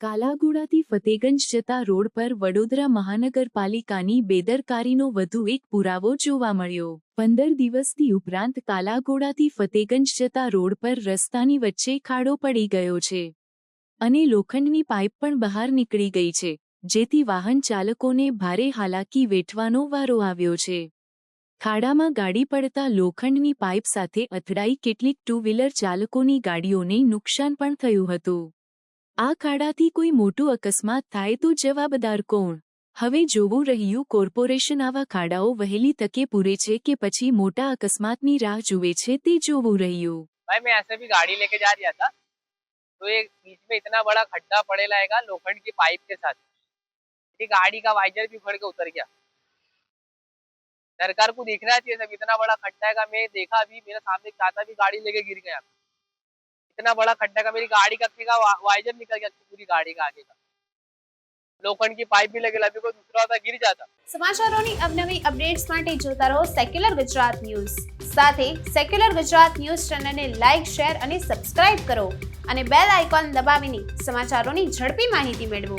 કાલાઘોડાથી ફતેગંજ જતા રોડ પર વડોદરા મહાનગરપાલિકાની બેદરકારીનો વધુ એક પુરાવો જોવા મળ્યો. પંદર દિવસથી ઉપરાંત કાલાગોડાથી ફતેગંજ જતા રોડ પર રસ્તાની વચ્ચે ખાડો પડી ગયો છે અને લોખંડની પાઇપ પણ બહાર નીકળી ગઈ છે, જેથી વાહન ચાલકોને ભારે હાલાકી વેઠવાનો વારો આવ્યો છે. ખાડામાં ગાડી પડતા લોખંડની પાઇપ સાથે અથડાઈ કેટલીક ટુ વ્હીલર ચાલકોની ગાડીઓને નુકસાન પણ થયું હતું. આ ખાડાથી કોઈ મોટું અકસ્માત થાય તો જવાબદાર કોણ હવે જોવું રહ્યું કોર્પોરેશન આવા ખાડાઓ વહેલી તકે પૂરે છે કે પછી મોટા અકસ્માતની રાહ જુએ છે તે જોવું રહ્યું भाई मैं ऐसे भी गाड़ी लेके जा रहा था तो एक बीच में इतना बड़ा खड्डा पड़ेला हैगा लोखंड की पाइप के साथ ये गाड़ी का वाइजर भी उखड़ के उतर गया सरकार को देखना चाहिए सब इतना बड़ा खड्डा हैगा मैं देखा अभी मेरे सामने एक चाचा भी गाड़ी लेके गिर गया इतना बड़ा खड्डा का मेरी गाड़ी का का वा- वाइजर निकल गया पूरी गाड़ी का आगे का लोखंड की पाइप भी लगेला अभी कोई दूसरा होता गिर जाता સમાચારોની અવનવી અપડેટ્સ માટે જોતા રહો સેક્યુલર ગુજરાત ન્યૂઝ સાથે સેક્યુલર ગુજરાત ન્યૂઝ ચેનલને લાઇક શેર અને સબસ્ક્રાઇબ કરો અને બેલ આઇકોન દબાવીને સમાચારોની ઝડપી માહિતી મેળવો